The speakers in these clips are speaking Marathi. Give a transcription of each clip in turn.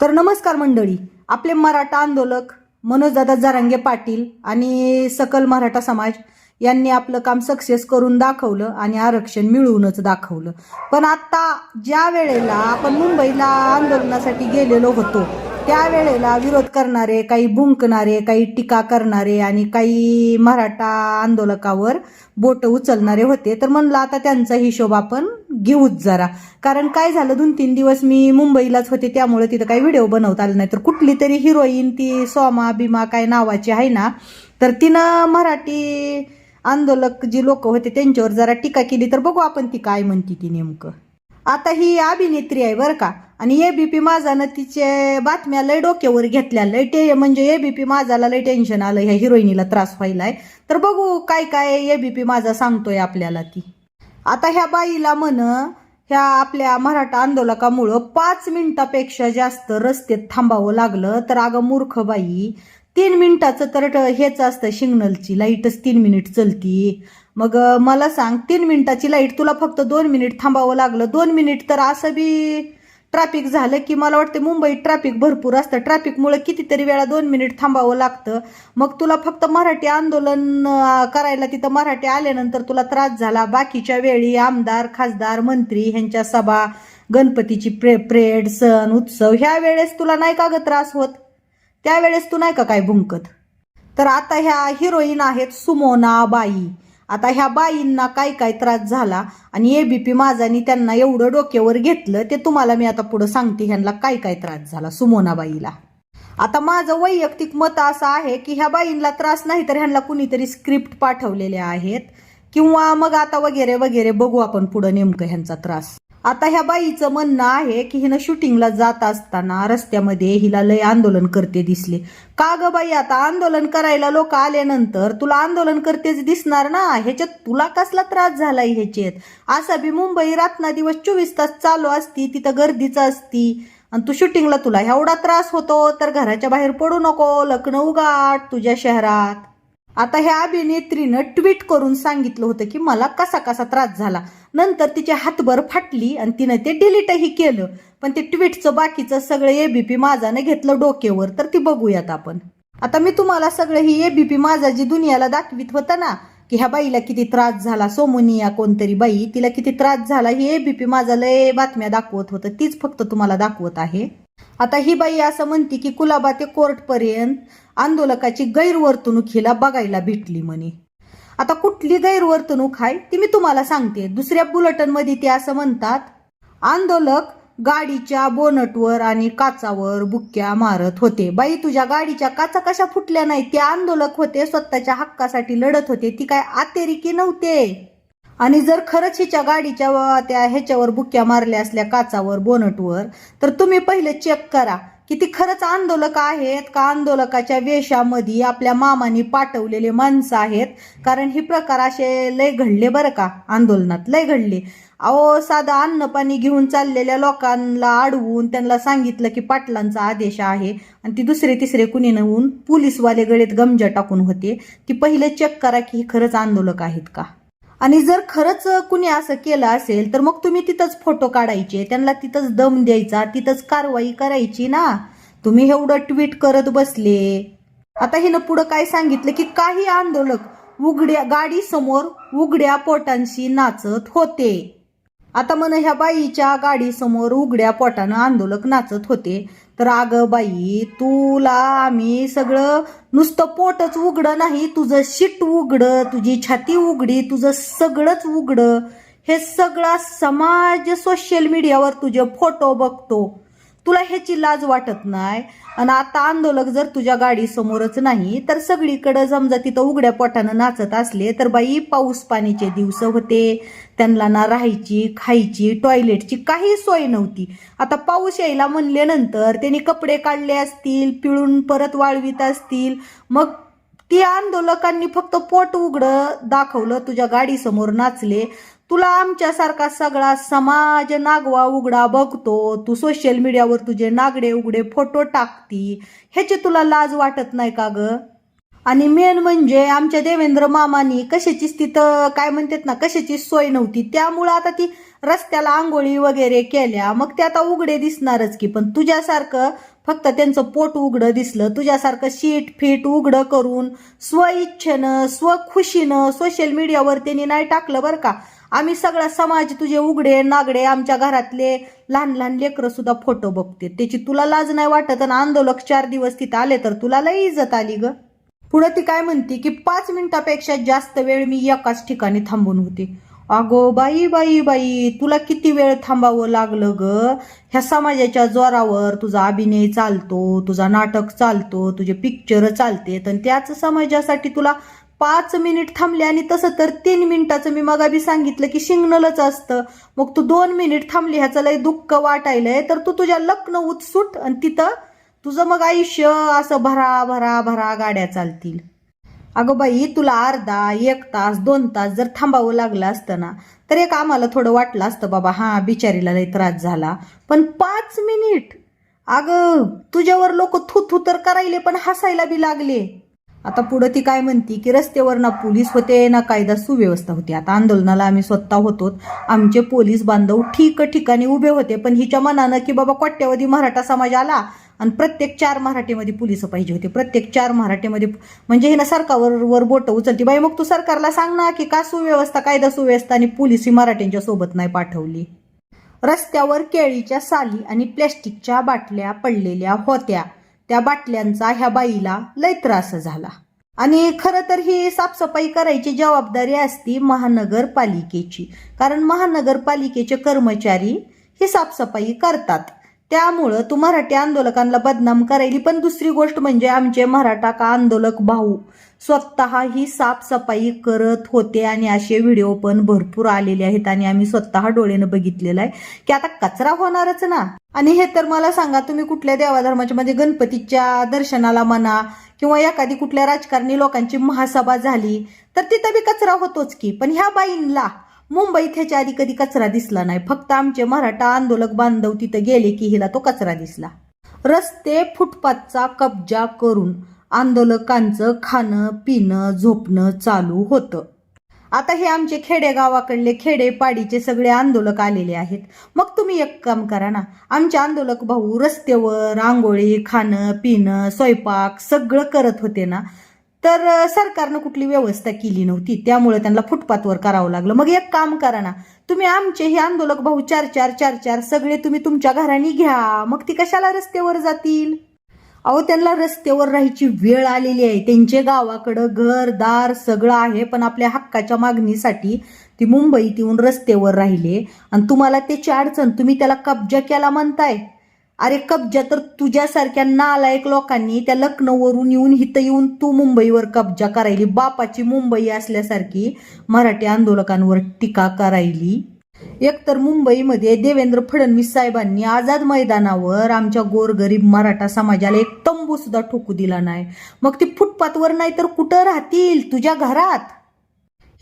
तर नमस्कार मंडळी आपले मराठा आंदोलक मनोजदादा जारांगे पाटील आणि सकल मराठा समाज यांनी आपलं काम सक्सेस करून दाखवलं आणि आरक्षण मिळवूनच दाखवलं. पण आता ज्या वेळेला आपण मुंबईला आंदोलनासाठी गेलेलो होतो त्यावेळेला विरोध करणारे काही बुंकणारे काही टीका करणारे आणि काही मराठा आंदोलकावर बोट उचलणारे होते. तर म्हणलं आता त्यांचा हिशोब आपण घेऊच जरा. कारण काय झालं दोन तीन दिवस मी मुंबईलाच होते त्यामुळे तिथं काही व्हिडिओ बनवता आले नाही तर कुठली तरी हिरोईन ती सोमा बिमा काय नावाची आहे ना तर तिनं मराठी आंदोलक जी लोक होते त्यांच्यावर जरा टीका केली. तर बघू आपण ती काय म्हणते ती नेमकं. आता ही अभिनेत्री आहे बरं का. आणि ए बी पी माझानं तिचे बातम्या लय डोक्यावर घेतल्या. लय टे म्हणजे ए बी पी माझाला लय टेन्शन आलं ह्या हिरोईनीला त्रास व्हायलाय. तर बघू काय काय ए बी पी माझा सांगतोय आपल्याला ती. आता ह्या बाईला म्हण ह्या आपल्या मराठा आंदोलकामुळं पाच मिनिटापेक्षा जास्त रस्त्यात थांबावं लागलं. तर अगं मूर्ख बाई तीन मिनिटाचं तर ट- हेच असतं सिग्नलची लाईटच तीन मिनिट चलती. मग मला सांग तीन मिनिटाची लाइट तुला फक्त दोन मिनिट थांबावं लागलं. दोन मिनिट तर असं बी ट्रॅफिक झालं की मला वाटतं मुंबईत ट्रॅफिक भरपूर असतं. ट्रॅफिकमुळे कितीतरी वेळा दोन मिनिट थांबावं लागतं. मग तुला फक्त मराठी आंदोलन करायला तिथं मराठी आल्यानंतर तुला त्रास झाला. बाकीच्या वेळी आमदार खासदार मंत्री ह्यांच्या सभा गणपतीची प्रे प्रेड सण उत्सव ह्या वेळेस तुला नाही का ग त्रास होत? त्यावेळेस तू नाही का काय भुंकत? तर आता ह्या हिरोईन आहेत सुमोना बाई आता ह्या बाईंना काय काय त्रास झाला आणि एबीपी माझानी त्यांना एवढं डोक्यावर घेतलं ते तुम्हाला मी आता पुढं सांगते ह्यांना काय काय त्रास झाला सुमोनाबाईला. आता माझं वैयक्तिक मत असं आहे की ह्या बाईंना त्रास नाही तर ह्यांना कुणीतरी स्क्रिप्ट पाठवलेले आहेत. किंवा मग आता वगैरे वगैरे बघू आपण पुढं नेमकं ह्यांचा त्रास. आता ह्या बाईचं म्हणणं आहे की हिनं शूटिंगला जात असताना रस्त्यामध्ये हिला लय आंदोलन करते दिसले. का ग बाई आता आंदोलन करायला लोक आल्यानंतर तुला आंदोलन करतेच दिसणार ना? ह्याच्यात तुला कसला त्रास झालाय ह्याच्यात? असा बी मुंबई रातना दिवस चोवीस तास चालू असती तिथं गर्दीच असती. आणि तू शूटिंगला तुला एवढा त्रास होतो तर घराच्या बाहेर पडू नको लग्न उगाट तुझ्या शहरात. आता ह्या अभिनेत्रीनं ट्विट करून सांगितलं होतं की मला कसा कसा त्रास झाला. नंतर तिची हातभर फाटली आणि तिनं ते डिलीटही केलं. पण ते ट्विटचं बाकीचं सगळं एबीपी माझानं घेतलं डोक्यावर तर ती बघूयात आपण. आता मी तुम्हाला सगळं ही एबीपी माझा जी दुनियाला दाखवित होतं ना की ह्या बाईला किती त्रास झाला सोमोनिया कोणतरी बाई तिला किती त्रास झाला ही एबीपी माझा लय बातम्या दाखवत होतं तीच फक्त तुम्हाला दाखवत आहे. आता ही बाई असं म्हणते की कुलाबा ते कोर्टपर्यंत आंदोलकाची गैरवर्तणूक हिला बघायला भेटली म्हणे. आता कुठली गैरवर्तणूक आहे ती मी तुम्हाला सांगते. दुसऱ्या बुलेटिनमध्ये ते असं म्हणतात आंदोलक गाडीच्या बोनटवर आणि काचावर बुक्क्या मारत होते. बाई तुझ्या गाडीच्या काचा कशा फुटल्या नाही? ते आंदोलक होते स्वतःच्या हक्कासाठी लढत होते. ती काय अतिरेकी नव्हते? आणि जर खरंच हिच्या गाडीच्या त्या ह्याच्यावर बुक्क्या मारल्या असल्या काचावर बोनटवर तर तुम्ही पहिले चेक करा. की ती खरंच आंदोलक आहेत का आंदोलकाच्या वेशामध्ये आपल्या मामानी पाठवलेले माणसं आहेत? कारण ही प्रकार असे लय घडले बरं का आंदोलनात लय घडले. अहो साधं अन्न पाणी घेऊन चाललेल्या लोकांना अडवून त्यांना सांगितलं की पाटलांचा आदेश आहे आणि ती दुसरे तिसरे कुणी नवून पोलीसवाले गळेत गमजा टाकून होते. ती पहिले चेक करा की हे खरंच आंदोलक आहेत का? आणि जर खरंच कुणी असं केलं असेल तर मग तुम्ही तिथंच फोटो काढायचे त्यांना तिथंच दम द्यायचा तिथंच कारवाई करायची ना. तुम्ही एवढं ट्विट करत बसले. आता हिनं पुढं काय सांगितलं की काही आंदोलक उघड्या गाडी समोर उघड्या पोटांशी नाचत होते. आता म्हण ह्या बाईच्या गाडी समोर उघड्या पोटानं आंदोलक नाचत होते. तर अगं बाई तुला आम्ही सगळं नुसतं पोटच उघडं नाही तुझं शिट उघडं तुझी छाती उघडी तुझं सगळंच उघडं. हे सगळा समाज सोशल मीडियावर तुझे फोटो बघतो. तुला ह्याची लाज वाटत नाही? आणि आता आंदोलक जर तुझ्या गाडीसमोरच नाही तर सगळीकडं समजा तिथं उघड्या पोटानं नाचत असले तर बाई पाऊस पाण्याचे दिवस होते. त्यांना ना राहायची खायची टॉयलेटची काही सोय नव्हती. आता पाऊस यायला म्हणल्यानंतर त्यांनी कपडे काढले असतील पिळून परत वाळवीत असतील. मग ती आंदोलकांनी फक्त पोट उघडं दाखवलं तुझ्या गाडीसमोर नाचले. तुला आमच्यासारखा सगळा समाज नागवा उघडा बघतो. तू सोशल मीडियावर तुझे नागडे उघडे फोटो टाकती. ह्याची तुला लाज वाटत नाही का ग? आणि मेन म्हणजे आमच्या देवेंद्र मामानी कशाचीच तिथं काय म्हणतात ना कशाची सोय नव्हती. त्यामुळं आता ती रस्त्याला आंघोळी वगैरे केल्या. मग ते आता उघडे दिसणारच की. पण तुझ्यासारखं फक्त त्यांचं पोट उघडं दिसलं. तुझ्यासारखं शीट फिट उघडं करून स्वइच्छेनं स्वखुशीनं सोशल मीडियावर त्यांनी नाही टाकलं बरं का. आम्ही सगळा समाज तुझे उघडे नागडे आमच्या घरातले लहान लहान लेकरं सुद्धा फोटो बघते. त्याची तुला लाज नाही वाटत आणि आंदोलक चार दिवस तिथं आले तर तुला लई इज्जत आली ग. पुढे ती काय म्हणते की पाच मिनिटापेक्षा जास्त वेळ मी एकाच ठिकाणी थांबून होते. अगो बाई बाई बाई तुला किती वेळ थांबावं लागलं ग? ह्या समाजाच्या जोरावर तुझा अभिनय चालतो तुझा नाटक चालतो तुझे पिक्चर चालते तर त्याच समाजासाठी तुला पाच मिनिट थांबले आणि तसं तर तीन मिनिटाचं मी मग बी सांगितलं की सिग्नलच असतं. मग तू दोन मिनिट थांबली ह्याचं लय दुःख वाटायलंय. तर तू तुझ्या लग्न उत्सुट आणि तिथं तुझं मग आयुष्य असं भरा भरा भरा गाड्या चालतील. अगं बाई तुला अर्धा एक तास दोन तास जर थांबावं लागलं असतं ना तर एक आम्हाला थोडं वाटलं असतं बाबा हां बिचारीला लई त्रास झाला. पण पाच मिनिट? अगं तुझ्यावर लोक थू थू तर करायले पण हसायला बी लागले. आता पुढं ती काय म्हणती की रस्त्यावर ना पोलीस होते ना कायदा सुव्यवस्था होती. आता आंदोलनाला आम्ही स्वतः होतो आमचे पोलीस बांधव ठीक ठिकाणी उभे होते पण हिच्या मनानं की बाबा कोट्यावधी मराठा समाज आला आणि प्रत्येक चार मराठीमध्ये पोलीस पाहिजे होते. प्रत्येक चार मराठीमध्ये म्हणजे हिनं सरकारवर वर बोट उचलती. बाई मग तू सरकारला सांग ना की का सुव्यवस्था कायदा सुव्यवस्था आणि पोलीस ही मराठ्यांच्या सोबत नाही पाठवली. रस्त्यावर केळीच्या साली आणि प्लॅस्टिकच्या बाटल्या पडलेल्या होत्या. त्या बाटल्यांचा ह्या बाईला लय त्रास झाला. आणि खरं तर ही साफसफाई करायची जबाबदारी असती महानगरपालिकेची. कारण महानगरपालिकेचे कर्मचारी ही साफसफाई करतात. त्यामुळं तू मराठी आंदोलकांना बदनाम करायली पण दुसरी गोष्ट म्हणजे आमचे मराठा का आंदोलक भाऊ स्वतः ही साफसफाई करत होते आणि असे व्हिडिओ पण भरपूर आलेले आहेत आणि आम्ही स्वतः डोळ्यानं बघितलेलं आहे. की आता कचरा होणारच ना. आणि हे तर मला सांगा तुम्ही कुठल्या देवाधर्माच्या म्हणजे गणपतीच्या दर्शनाला म्हणा किंवा एखादी कुठल्या राजकारणी लोकांची महासभा झाली तर तिथं बी कचरा होतोच की. पण ह्या बाईंला मुंबईत ह्याच्या आधी कधी कचरा दिसला नाही. फक्त आमचे मराठा आंदोलक बांधव तिथं गेले की हिला तो कचरा दिसला. रस्ते फुटपाथचा कब्जा करून आंदोलकांचं खाणं पिणं झोपणं चालू होतं. आता हे आमचे खेडेगावाकडले खेडेपाडीचे सगळे आंदोलक आलेले आहेत. मग तुम्ही एक काम करा ना. आमचे आंदोलक भाऊ रस्त्यावर रांगोळी खाणं पिणं स्वयंपाक सगळं करत होते ना. तर सरकारनं कुठली व्यवस्था केली नव्हती. त्यामुळे त्यांना फुटपाथवर करावं लागलं. मग एक काम करा ना. तुम्ही आमचे हे आंदोलक भाऊ चार चार चार चार सगळे तुम्ही तुमच्या घराने घ्या. मग ती कशाला रस्त्यावर जातील? अहो त्यांना रस्त्यावर राहायची वेळ आलेली आहे. त्यांचे गावाकडं घर दार सगळं आहे पण आपल्या हक्काच्या मागणीसाठी ती मुंबईत येऊन रस्त्यावर राहिले. आणि तुम्हाला त्याची अडचण तुम्ही त्याला कब्जा केला म्हणताय. अरे कब्जा तर तुझ्यासारख्या नालायक लोकांनी त्या लखनौवरून येऊन इथं येऊन तू मुंबईवर कब्जा करायली. बापाची मुंबई असल्यासारखी मराठी आंदोलकांवर टीका करायली. एकतर मुंबईमध्ये देवेंद्र फडणवीस साहेबांनी आझाद मैदानावर आमच्या गोरगरीब मराठा समाजाला एक तंबू सुद्धा ठोकू दिला नाही. मग ती फुटपाथवर नाही तर कुठं राहतील तुझ्या घरात?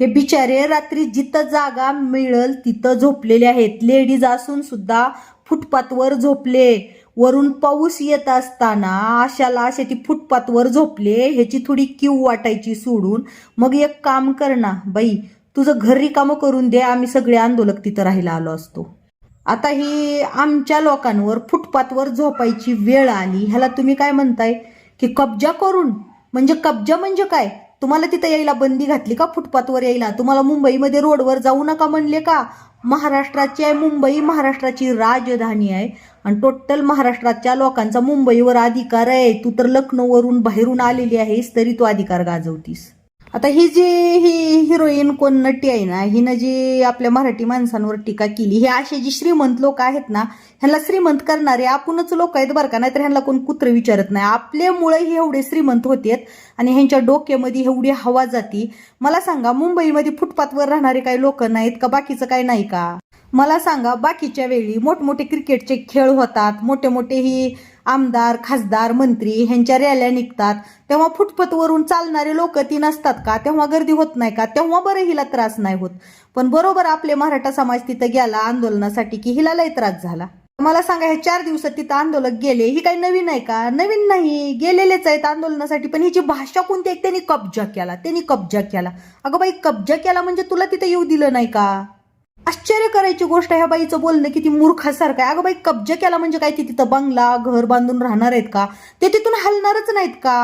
हे बिचारे रात्री जिथं जागा मिळल तिथं झोपलेले आहेत. लेडीज असून सुद्धा फुटपाथवर झोपले. वरून पाऊस येत असताना अशाला असे ती फुटपाथवर झोपले ह्याची थोडी क्यू वाटायची सोडून. मग एक काम कर ना बाई. तुझं घर रिकामं करून दे आम्ही सगळे आंदोलक तिथं राहायला आलो असतो. आता ही आमच्या लोकांवर फुटपाथवर झोपायची वेळ आली. ह्याला तुम्ही काय म्हणताय? की कब्जा करून? म्हणजे कब्जा म्हणजे काय? तुम्हाला तिथं यायला बंदी घातली का फुटपाथवर यायला? तुम्हाला मुंबईमध्ये रोडवर जाऊ नका म्हणले का? महाराष्ट्राची आहे मुंबई महाराष्ट्राची राजधानी आहे. आणि टोटल महाराष्ट्राच्या लोकांचा मुंबईवर अधिकार आहे. तू तर लखनौवरून बाहेरून आलेली आहेस तरी तू अधिकार गाजवतीस. आता ही जी ही हिरोईन कोण नटी आहे ना हिनं जी आपल्या मराठी माणसांवर टीका केली हे असे जी श्रीमंत लोक आहेत ना ह्यांना श्रीमंत करणारे आपणच लोक आहेत बरं का? नाहीतर ह्यांना कोण कुत्र विचारत नाही. आपल्यामुळे हे एवढे श्रीमंत होतेत आणि ह्यांच्या डोक्यामध्ये एवढी हवा जाती. मला सांगा मुंबईमध्ये फुटपाथवर राहणारे काही लोक नाहीत का? बाकीचं काही नाही का? मला सांगा बाकीच्या वेळी मोठमोठे क्रिकेटचे खेळ होतात. मोठे मोठे ही आमदार खासदार मंत्री ह्यांच्या रॅल्या निघतात. तेव्हा फुटपथवरून चालणारे लोक ती नसतात का? तेव्हा गर्दी होत नाही का? तेव्हा बरं हिला त्रास नाही होत. पण बरोबर आपले मराठा समाज तिथं गेला आंदोलनासाठी की हिला लय त्रास झाला. मला सांगा हे चार दिवसात तिथं आंदोलक गेले ही काही नवीन आहे का? नवीन नाही गेलेलेच आहेत आंदोलनासाठी पण हिची भाषा कोणती आहे त्यांनी कब्जा केला त्यांनी कब्जा केला. अगं बाई कब्जा केला म्हणजे तुला तिथं येऊ दिलं नाही का? आश्चर्य करायची गोष्ट ह्या बाईचं बोलणं किती मूर्खासारखं आहे. अगं बाई कब्जा केला म्हणजे काय ती तिथं बंगला घर बांधून राहणार आहेत का? ते तिथून हलणारच नाहीत का?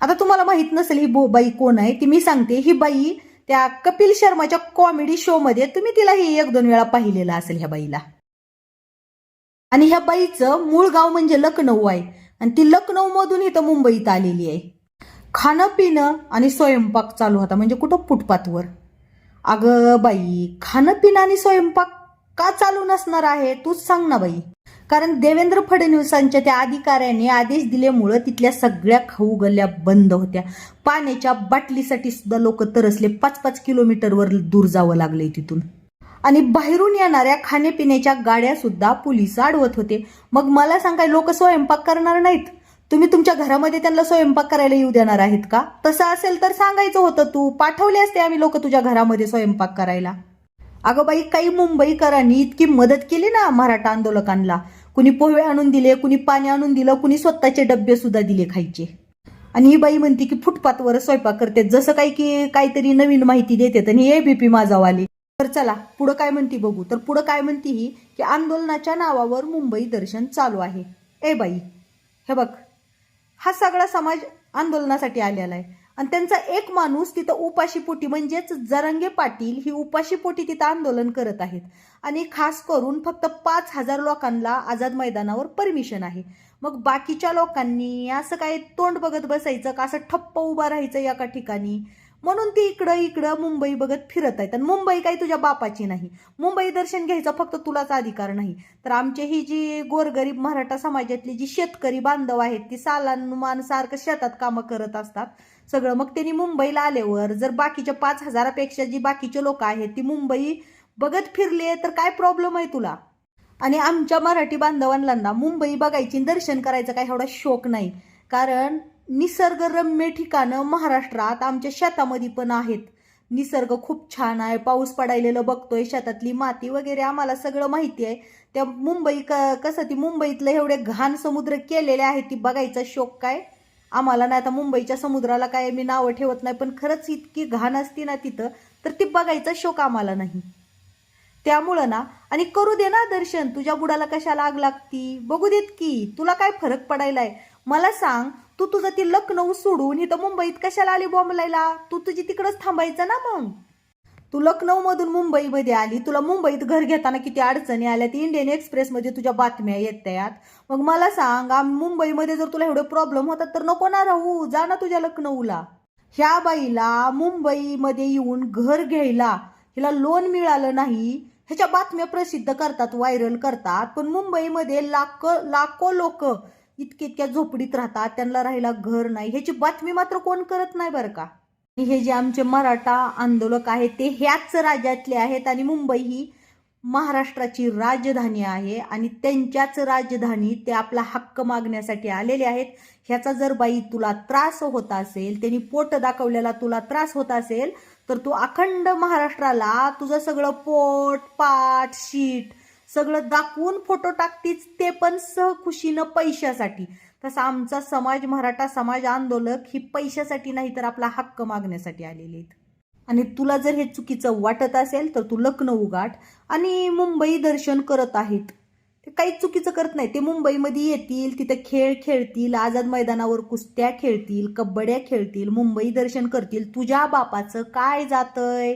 आता तुम्हाला माहीत नसेल ही बो बाई कोण आहे ती मी सांगते ही बाई त्या कपिल शर्माच्या कॉमेडी शो मध्ये तुम्ही तिला ही एक दोन वेळा पाहिलेलं असेल ह्या बाईला. आणि ह्या बाईचं मूळ गाव म्हणजे लखनौ आहे. आणि ती लखनौ मधून इथं मुंबईत आलेली आहे. खाणं पिणं आणि स्वयंपाक चालू होता. म्हणजे कुठं? फुटपाथवर. अगं बाई खाणं पिणं आणि स्वयंपाक का चालू नसणार आहे? तूच सांग ना बाई. कारण देवेंद्र फडणवीसांच्या त्या अधिकाऱ्याने आदेश दिल्यामुळं तिथल्या सगळ्या खाऊ गल्ल्या बंद होत्या. पाण्याच्या बाटलीसाठी सुद्धा लोक तरसले. पाच पाच किलोमीटरवर दूर जावं लागले तिथून. आणि बाहेरून येणाऱ्या खाण्यापिण्याच्या गाड्या सुद्धा पोलीस अडवत होते. मग मला सांगाय लोक स्वयंपाक करणार नाहीत? तुम्ही तुमच्या घरामध्ये त्यांना स्वयंपाक करायला येऊ देणार आहेत का? तसं असेल तर सांगायचं होतं तू. पाठवले असते आम्ही लोक तुझ्या घरामध्ये स्वयंपाक करायला. अगं बाई काही मुंबईकरांनी इतकी मदत केली ना मराठा आंदोलकांना. कुणी पोहे आणून दिले कुणी पाणी आणून दिलं कुणी स्वतःचे डब्बे सुद्धा दिले खायचे. आणि ही बाई म्हणते की फुटपाथवर स्वयंपाक करते. जसं काही की काहीतरी नवीन माहिती देते आणि पी माझावाली. तर चला पुढं काय म्हणती बघू. तर पुढं काय म्हणती ही की आंदोलनाच्या नावावर मुंबई दर्शन चालू आहे. ए बाई हे बघ. हा सगळा समाज आंदोलनासाठी आलेला आहे. आणि त्यांचा एक माणूस तिथं उपाशीपोटी म्हणजेच जरंगे पाटील ही उपाशीपोटी तिथं आंदोलन करत आहेत. आणि खास करून फक्त पाच हजार लोकांना आझाद मैदानावर परमिशन आहे. मग बाकीच्या लोकांनी असं काय तोंड बघत बसायचं का? असं ठप्प उभा राहायचं एका ठिकाणी? म्हणून ती इकडं इकडं मुंबई बघत फिरत आहेत. आणि मुंबई काही तुझ्या बापाची नाही. मुंबई दर्शन घ्यायचा फक्त तुलाच अधिकार नाही. तर आमची ही जी गोरगरीब मराठा समाजातली जी शेतकरी बांधव आहेत ती सालानुमान सारखं शेतात कामं करत असतात. सगळं. मग त्यांनी मुंबईला आल्यावर जर बाकीच्या पाच हजारापेक्षा जी बाकीचे लोक आहेत ती मुंबई बघत फिरले तर काय प्रॉब्लेम आहे तुला? आणि आमच्या मराठी बांधवांना मुंबई बघायची दर्शन करायचा काही एवढा शोक नाही. कारण निसर्गरम्य ठिकाणं महाराष्ट्रात आमच्या शेतामध्ये पण आहेत. निसर्ग खूप छान आहे. पाऊस पडायलेलं बघतोय. शेतातली माती वगैरे आम्हाला सगळं माहिती आहे. त्या मुंबई क कसं ती मुंबईतलं एवढे घाण समुद्र केलेले आहेत ती बघायचा शोक काय? आम्हाला नाही आता मुंबईच्या समुद्राला काय मी नावं ठेवत नाही पण खरंच इतकी घाण असती ना तिथं तर ती बघायचा शोक आम्हाला नाही. त्यामुळं ना आणि करू दे ना दर्शन तुझ्या बुडाला कशाला आग लागती? बघू देत की तुला काय फरक पडायलाय? मला सांग तू तुझं ती लखनऊ सोडून इथं मुंबईत कशाला आली बॉम्बलायला? तू तुझी तिकडंच थांबायचं ना मग? तू लखनौ मधून मुंबईमध्ये आली तुला मुंबईत घर घेताना किती अडचणी आल्या ती इंडियन एक्सप्रेसमध्ये तुझ्या बातम्या येत आहेत मग मला सांग मुंबईमध्ये जर तुला एवढे प्रॉब्लेम होतात तर नको ना राहू जा ना तुझ्या लखनौला. ह्या बाईला मुंबईमध्ये येऊन घर घ्यायला हिला लोन मिळालं नाही. ह्याच्या बातम्या प्रसिद्ध करतात व्हायरल करतात पण मुंबईमध्ये लाख लाखो लोक इतके इतक्या झोपडीत राहतात त्यांना राहायला घर नाही. ह्याची बातमी मात्र कोण करत नाही बरं का? हे जे आमचे मराठा आंदोलक आहेत ते ह्याच राज्यातले आहेत आणि मुंबई ही महाराष्ट्राची राजधानी आहे आणि त्यांच्याच राजधानी ते आपला हक्क मागण्यासाठी आलेले आहेत. ह्याचा जर बाई तुला त्रास होत असेल त्यांनी पोट दाखवलेला तुला त्रास होत असेल तर तू अखंड महाराष्ट्राला तुझं सगळं पोट पाठ शीट सगळं दाखवून फोटो टाकतीच ते पण सहखुशीनं पैशासाठी. तसा आमचा समाज मराठा समाज आंदोलक ही पैशासाठी नाही तर आपला हक्क मागण्यासाठी आलेली आहेत. आणि तुला जर हे चुकीचं वाटत असेल तर तू लखनौ उगाट आणि मुंबई दर्शन करत आहेत. ते काहीच चुकीचं करत नाही. ते मुंबईमध्ये येतील तिथे खेळ खेळतील आझाद मैदानावर कुस्त्या खेळतील कबड्ड्या खेळतील मुंबई दर्शन करतील. तुझ्या बापाचं काय जातंय?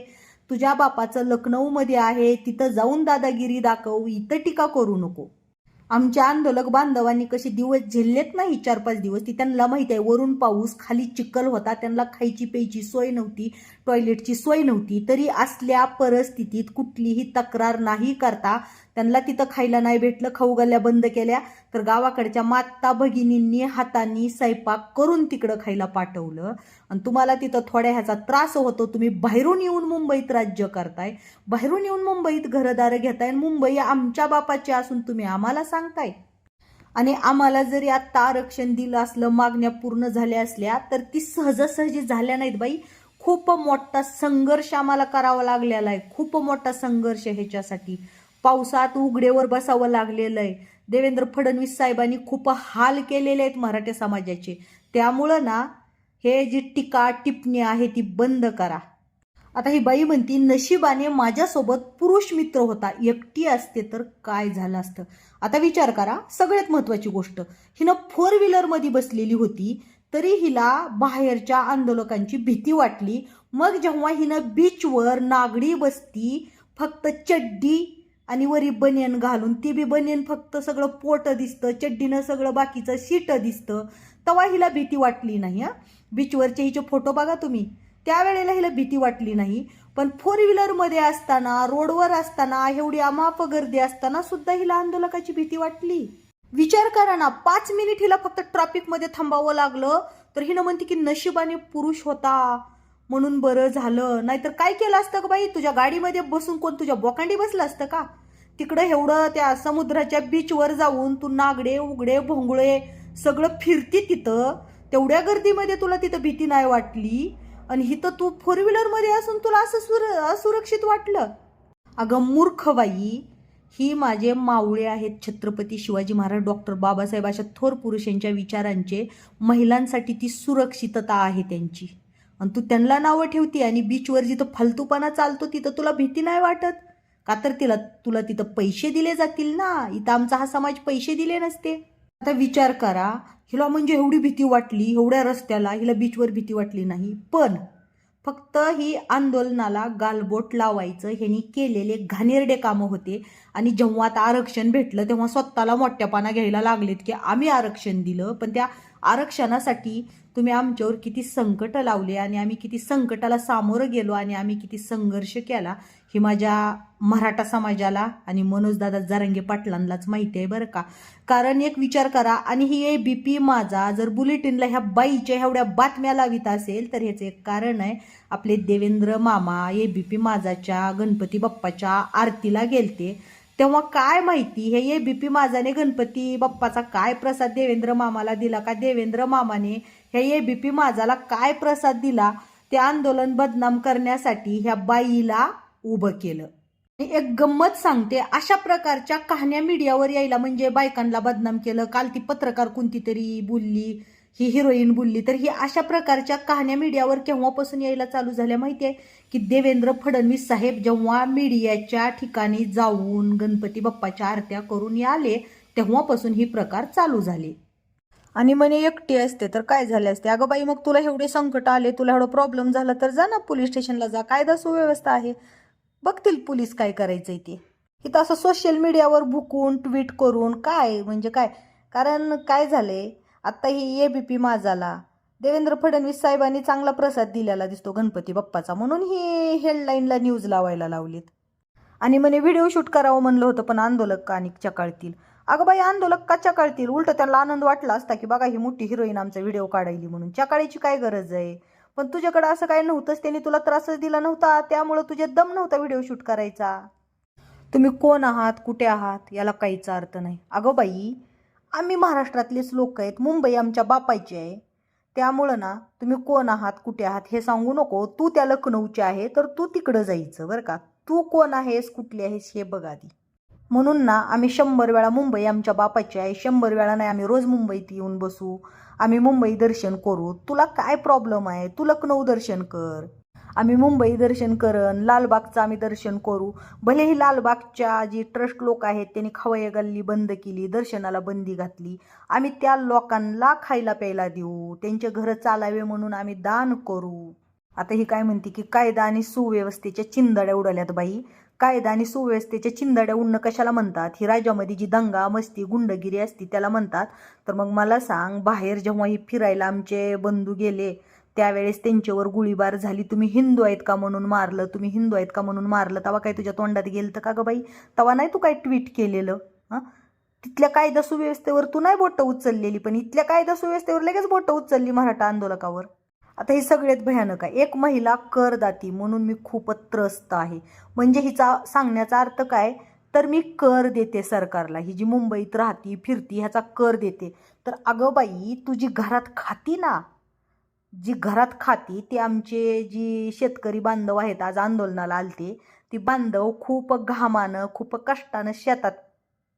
तुझ्या बापाचं लखनौमध्ये आहे तिथं जाऊन दादागिरी दाखव इथं टीका करू नको. आमच्या आंदोलक बांधवांनी कसे दिवस झेललेत नाही चार पाच दिवस ती त्यांना माहीत आहे. वरून पाऊस खाली चिखल होता त्यांना खायची प्यायची सोय नव्हती टॉयलेटची सोय नव्हती. तरी असल्या परिस्थितीत कुठलीही तक्रार नाही करता त्यांना तिथं खायला नाही भेटलं खाऊ गल्ल्या बंद केल्या. तर गावाकडच्या माता भगिनींनी हातांनी स्वयंपाक करून तिकडं खायला पाठवलं. आणि तुम्हाला तिथं थोड्या ह्याचा त्रास होतो. तुम्ही बाहेरून येऊन मुंबईत राज्य करताय. बाहेरून येऊन मुंबईत घरदारं घेताय आणि मुंबई आमच्या बापाची असून तुम्ही आम्हाला सांगताय. आणि आम्हाला जरी आत्ता आरक्षण दिलं असलं मागण्या पूर्ण झाल्या असल्या तर ती सहजासहजी झाल्या नाहीत बाई. खूप मोठा संघर्ष आम्हाला करावा लागलेला आहे. खूप मोठा संघर्ष ह्याच्यासाठी. पावसात उघडेवर बसावं लागलेलं आहे. देवेंद्र फडणवीस साहेबांनी खूप हाल केलेले आहेत मराठा समाजाचे. त्यामुळं ना हे जी टीका टिप्पणी आहे ती बंद करा. आता ही बाई म्हणती नशिबाने माझ्यासोबत पुरुष मित्र होता. एकटी असते तर काय झालं असतं? आता विचार करा सगळ्यात महत्वाची गोष्ट. हिनं फोर व्हीलरमध्ये बसलेली होती तरी हिला बाहेरच्या आंदोलकांची भीती वाटली. मग जेव्हा हिनं बीचवर नागडी बसती फक्त चड्डी आणि वरी बनियन घालून ती बी बनियन फक्त सगळं पोट दिसतं चड्डीनं सगळं बाकीचं शीट दिसतं. तवा हिला भीती वाटली नाही हा. बीचवरचे हिचे फोटो बघा तुम्ही. त्यावेळेला हिला भीती वाटली नाही. पण फोर व्हीलरमध्ये असताना रोडवर असताना एवढी अमाप गर्दी असताना सुद्धा हिला आंदोलकाची भीती वाटली. विचार करा ना पाच मिनिट हिला फक्त ट्रॅफिकमध्ये थांबावं लागलं तर हिनं म्हणते की नशिबाने पुरुष होता. म्हणून बरं झालं. नाहीतर काय केलं असतं का बाई? तुझ्या गाडीमध्ये बसून कोण तुझ्या बोकांडी बसलं असतं का? तिकडं एवढं त्या समुद्राच्या बीचवर जाऊन तू नागडे उघडे भोंगळे सगळं फिरती तिथं. तेवढ्या गर्दीमध्ये तुला तिथं भीती नाही वाटली? आणि इथं तू फोर व्हीलरमध्ये असून तुला असं सुर असुरक्षित वाटलं? अगं मूर्ख बाई ही माझे मावळे आहेत छत्रपती शिवाजी महाराज डॉक्टर बाबासाहेब अशा थोर पुरुषांच्या विचारांचे महिलांसाठी ती सुरक्षितता आहे त्यांची. आणि तू त्यांना नावं ठेवती आणि बीचवर जिथं फालतूपणा चालतो तिथं तुला भीती नाही वाटत? का तर तिला तुला तिथं पैसे दिले जातील ना? इथं आमचा हा समाज पैसे दिले नसते. आता विचार करा हिला म्हणजे एवढी भीती वाटली एवढ्या रस्त्याला हिला बीचवर भीती वाटली नाही. पण फक्त ही आंदोलनाला गालबोट लावायचं ह्यांनी केलेले घाणेरडे कामं होते. आणि जेव्हा आता आरक्षण भेटलं तेव्हा स्वतःला मोठ्यापणा घ्यायला लागलेत की आम्ही आरक्षण दिलं. पण त्या आरक्षणासाठी तुम्ही आमच्यावर किती संकट लावले आणि आम्ही किती संकटाला सामोरं गेलो आणि आम्ही किती संघर्ष केला हे माझ्या मराठा समाजाला आणि मनोजदादा जारंगे पाटलांनाच माहिती आहे बरं का. कारण एक विचार करा आणि ही ए बी पी माझा जर बुलेटिनला ह्या बाईच्या एवढ्या बातम्या लावित असेल तर ह्याचं एक कारण आहे आपले देवेंद्र मामा ए बी पी माझाच्या गणपती बाप्पाच्या आरतीला गेलते. तेव्हा काय माहिती हे ए बी पी माझाने गणपती बाप्पाचा काय प्रसाद देवेंद्र मामाला दिला का? देवेंद्र मामाने ह्या ए बी पी माझाला काय प्रसाद दिला? ते आंदोलन बदनाम करण्यासाठी ह्या बाईला उभं केलं. एक गंमत सांगते अशा प्रकारच्या कहाण्या मीडियावर यायला म्हणजे बायकांना बदनाम केलं काल ती पत्रकार कोणती तरी बोलली ही हिरोईन बोलली तर ही अशा प्रकारच्या कहाण्या मीडियावर केव्हापासून यायला चालू झाल्या माहिती आहे की देवेंद्र फडणवीस साहेब जेव्हा मीडियाच्या ठिकाणी जाऊन गणपती बाप्पाच्या आरत्या करून आले तेव्हापासून ही प्रकार चालू झाले. आणि म्हणे एकटी असते तर काय झाले असते? अगं बाई मग तुला एवढे संकट आले तुला एवढं प्रॉब्लेम झाला तर जा ना पोलीस स्टेशनला जा. कायदा सुव्यवस्था आहे. बघतील पोलीस काय करायचंय ते. इथं असं सोशल मीडियावर भुकून ट्विट करून काय? म्हणजे काय? कारण काय झालंय आत्ता ही ए बी पी माझाला देवेंद्र फडणवीस साहेबांनी चांगला प्रसाद दिलेला दिसतो गणपती बाप्पाचा. म्हणून ही हेडलाईनला न्यूज लावायला लावलीत. आणि म्हणे व्हिडिओ शूट करावं म्हणलं होतं पण आंदोलक का आणि चकाळतील. अगं बाई आंदोलक का कळतील उलट त्यांना आनंद वाटला असता की बघा ही मोठी हिरोईन आमचा व्हिडिओ काढायली म्हणून. चकाळीची काय गरज आहे? पण तुझ्याकडे असं काय नव्हतंच. त्यांनी तुला त्रासच दिला नव्हता. त्यामुळं तुझ्या दम नव्हता व्हिडिओ शूट करायचा. तुम्ही कोण आहात? कुठे आहात? याला काहीच अर्थ नाही. अगं बाई आम्ही महाराष्ट्रातलेच लोक आहेत. मुंबई आमच्या बापायची आहे. त्यामुळं ना तुम्ही कोण आहात? कुठे आहात? हे सांगू नको. तू त्या लखनौची आहे तर तू तिकडं जायचं बरं का? तू कोण आहेस? कुठली आहेस? हे बघा आधी. म्हणून ना आम्ही शंभर वेळा मुंबई आमच्या बापाची आहे शंभर वेळा नाही आम्ही रोज मुंबईत येऊन बसू. आम्ही मुंबई दर्शन करू. तुला काय प्रॉब्लेम आहे? तू लखनौ दर्शन कर. आम्ही मुंबई दर्शन करण लालबागचं आम्ही दर्शन करू. भलेही लालबागच्या जी ट्रस्ट लोक आहेत त्यांनी खवय गल्ली बंद केली दर्शनाला बंदी घातली. आम्ही त्या लोकांना खायला प्यायला देऊ. त्यांचे घरं चालावे म्हणून आम्ही दान करू. आता ही काय म्हणते की कायदा आणि सुव्यवस्थेच्या चिंदड्या उडाल्यात बाई. कायदा आणि सुव्यवस्थेच्या चिंदड्या उडणं कशाला म्हणतात? ही राज्यामध्ये जी दंगा मस्ती गुंडगिरी असती त्याला म्हणतात. तर मग मला सांग बाहेर जेव्हा ही फिरायला आमचे बंधू गेले त्यावेळेस त्यांच्यावर गोळीबार झाली. तुम्ही हिंदू आहेत का म्हणून मारलं? तुम्ही हिंदू आहेत का म्हणून मारलं? तेव्हा काय तुझ्या तोंडात गेलं तर का गं बाई? तेव्हा नाही तू काय ट्विट केलेलं? हां? तिथल्या कायदा सुव्यवस्थेवर तू नाही बोटं उचललेली पण इथल्या कायदा सुव्यवस्थेवर लगेच बोटं उचलली मराठा आंदोलकावर. आता हे सगळ्यात भयानक आहे. एक महिला करदाती म्हणून मी खूपच त्रस्त आहे. म्हणजे हिचा सांगण्याचा अर्थ काय? तर मी कर देते सरकारला. ही जी मुंबईत राहती फिरती ह्याचा कर देते. तर अगं बाई तू जी घरात खाती ना जी घरात खाती ते आमचे जी शेतकरी बांधव आहेत आज आंदोलनाला आलते ती बांधव खूप घामानं खूप कष्टानं शेतात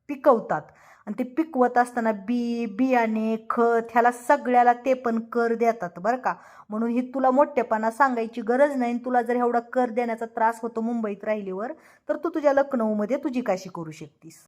पिकवतात. आणि ते पिकवत असताना बी बियाणे खत ह्याला सगळ्याला ते पण कर देतात बरं का. म्हणून ही तुला मोठेपणा सांगायची गरज नाही आणि तुला जर एवढा कर देण्याचा त्रास होतो मुंबईत राहिल्यावर तर तू तुझ्या लखनौमध्ये तुझी काशी करू शकतीस.